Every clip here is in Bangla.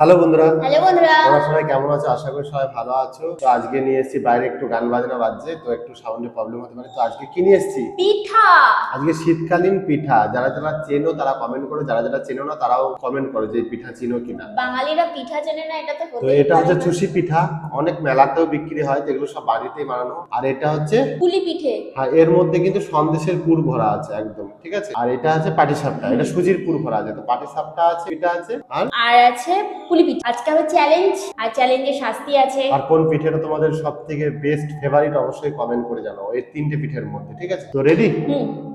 হ্যালো বন্ধুরা। হ্যালো বন্ধুরা। তোমরা সবাই কেমন আছো? আশা করি সবাই ভালো আছো। তো আজকে নিয়ে এসেছি বাইরে একটু গান বাজনা বাজছে তো একটু সাউন্ডের প্রবলেম হতে পারে। তো আজকে কি নিয়ে এসেছি? পিঠা। আজকে শীতকালীন পিঠা। যারা যারা চেনো তারা কমেন্ট করো। যারা যারা চেনো না তারাও কমেন্ট করো যে পিঠা চিনো কিনা। বাঙালিরা পিঠা চেনে না এটা তো তো এটা হচ্ছে চুষি পিঠা। অনেক মেলাতেও বিক্রি হয় যেগুলো সব বাড়িতেই বানানো। আর এটা হচ্ছে পুলি পিঠে। হ্যাঁ এর মধ্যে কিন্তু সন্দেশের পুর ভরা আছে একদম ঠিক আছে? আর এটা আছে পাটিসাপটা। এটা সুজির পুর ভরা আছে। তো পাটিসাপটা আছে এটা আছে আর আছে পুলি পিঠা। আজকে হবে চ্যালেঞ্জ আর চ্যালেঞ্জের শাস্তি আছে। আর কোন পিঠেটা তোমাদের সব থেকে বেস্ট ফেভারিট অবশ্যই কমেন্ট করে জানাও এই তিনটে পিঠের মধ্যে ঠিক আছে? তো রেডি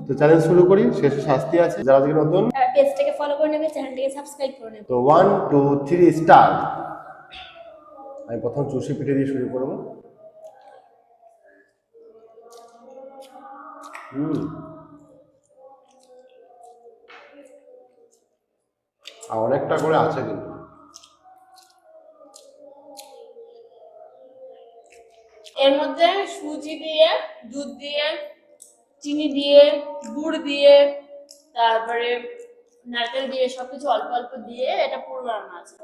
তো চ্যালেঞ্জ শুরু করি শেষে শাস্তি আছে। যারা আজকে নতুন পেজটাকে ফলো করে নেবে চ্যানেলটাকে সাবস্ক্রাইব করে নেবে। তো ওয়ান টু থ্রি স্টার্ট আমি প্রথম চুষি পিঠে দিয়ে শুরু করব। হুম। আর অনেকটা করে আছে কিন্তু। এর মধ্যে সুজি দিয়ে, দুধ দিয়ে, চিনি দিয়ে, গুড় দিয়ে, তারপরে নারকেল দিয়ে সবকিছু অল্প অল্প দিয়ে এটা পুরো বানানো আছে।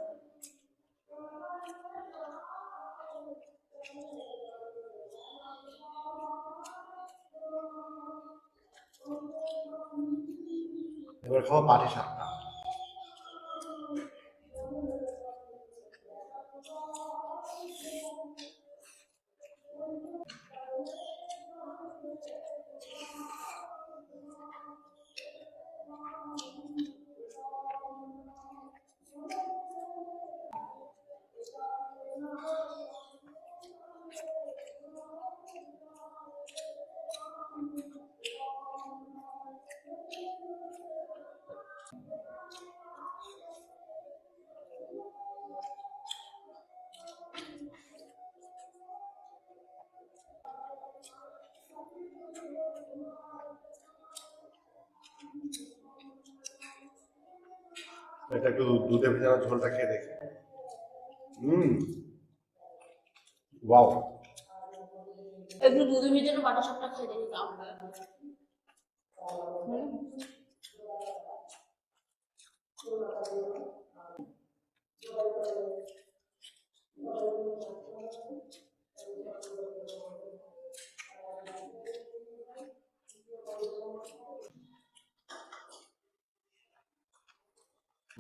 এবার খাব পাটি সাপটা এটা একটু দুধে ভেজানো ঝোলটা খেয়ে দেখি। হুম। ওয়াও। একটু দুধে ভেজানো বাটা সবটা খেয়ে দেখি কেমন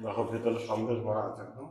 দেখো ভেতরে সন্দেশ ভরা আছে একদম।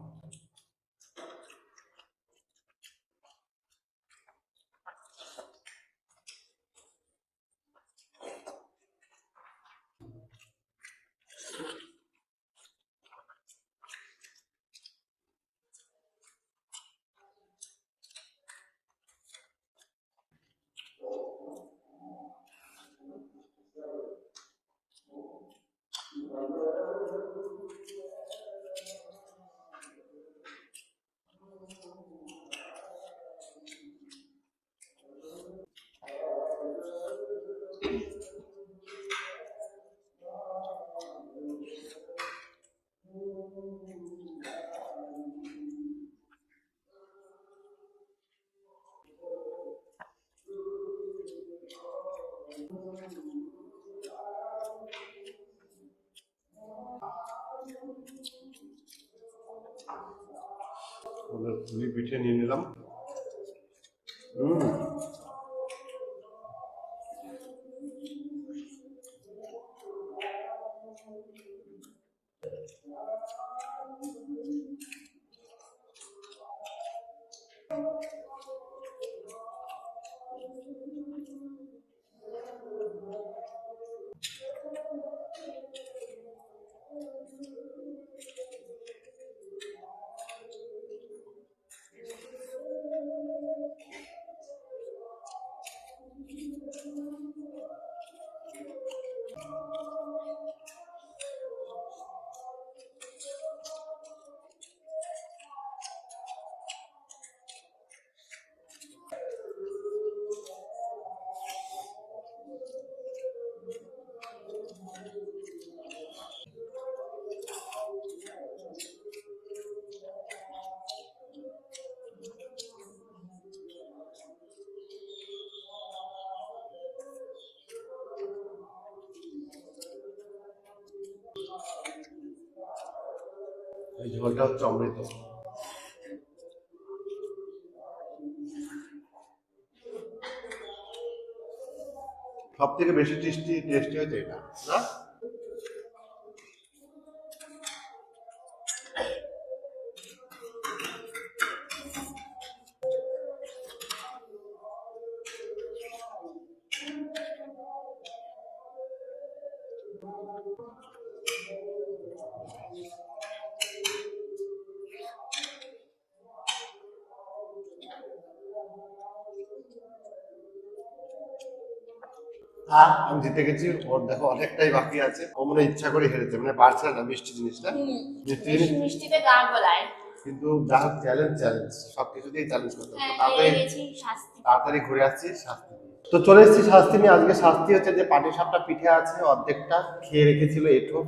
পুলি পিঠে নিয়ে নিলাম। হুম। এই জলটা হচ্ছে অমৃত। সব থেকে বেশি টেস্টি টেস্টি হয়েছে এটা না? আমি জিতে গেছি ওর দেখো অনেকটাই বাকি আছে। ও মনে ইচ্ছা করে হেরেছে মানে পারছে না মিষ্টি জিনিসটা। মিষ্টি মিষ্টিতে গা গলায়। কিন্তু যা হোক চ্যালেঞ্জ চ্যালেঞ্জ সবকিছুতেই চ্যালেঞ্জ করতে হবে। হ্যাঁ তাড়াতাড়ি তাড়াতাড়ি ঘুরে আসছি শাস্তি। তো চলে এসেছি শাস্তি নিয়ে। আজকে শাস্তি হচ্ছে যে পাটি সাপটা পিঠে আছে অর্ধেকটা খেয়ে রেখেছিল এঠো।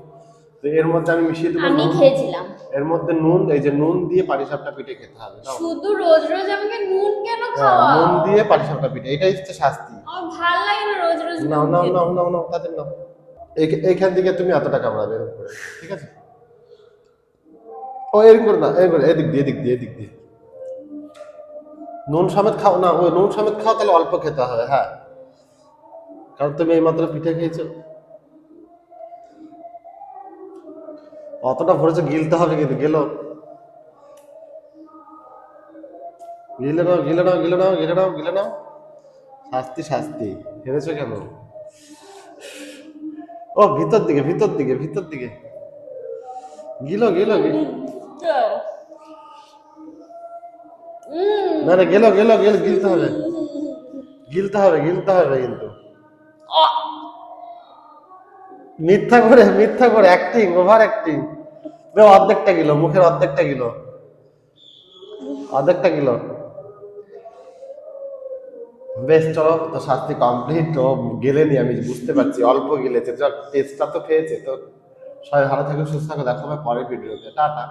তো এর মধ্যে আমি মিশিয়ে দেবো আমি। খেয়েছিলাম। এর মধ্যে নুন এই যে নুন দিয়ে পাটি সাপটা পিঠে খেতে হবে শুধু রোজ রোজ আমাকে নুন কেন হ্যাঁ, খাওয়া নুন দিয়ে পাটি সাপটা পিঠে এটাই হচ্ছে শাস্তি। আমার ভালো লাগে রোজ রোজ নাও নাও নাও নাও নাও তাদের নাও। এই- এইখান থেকে তুমি এতটা কামড়াবে এরকম করে ঠিক আছে? ও এরকম করে না এরকম করে এদিক দিয়ে এদিক দিয়ে এদিক দিয়ে। নুন সমেত খাও না ওই নুন সমেত খাও তাহলে অল্প খেতে হবে হ্যাঁ। কারণ তুমি এইমাত্র পিঠে খেয়েছো। অতটা ভরেছে গিলতে হবে কিন্তু গেল। গিলে নাও গিলে নাও গিলে নাও গিলে নাও গিলে নাও। শাস্তি শাস্তি। হেরেছো কেন? ও ভিতর দিকে ভিতর দিকে ভিতর দিকে। গিলো গিলো গিলো। উম, না না গেলো গেলো গেলো গিলতে হবে। গিলতে হবে গিলতে হবে কিন্তু। মিথ্যা করে মিথ্যা করে অ্যাক্টিং ওভার অ্যাক্টিং অর্ধেকটা গিলো মুখের অর্ধেকটা গিলো। অর্ধেকটা গিলো। বেশ, চলো, তো শাস্তি কমপ্লিট তো গেলেনি, আমি বুঝতে পারছি, অল্প গেলেছে। চল টেস্টটা তো খেয়েছে, তো সবাই ভালো থাকো, সুস্থ থাকো, দেখা হবে ভিডিওতে টাটা।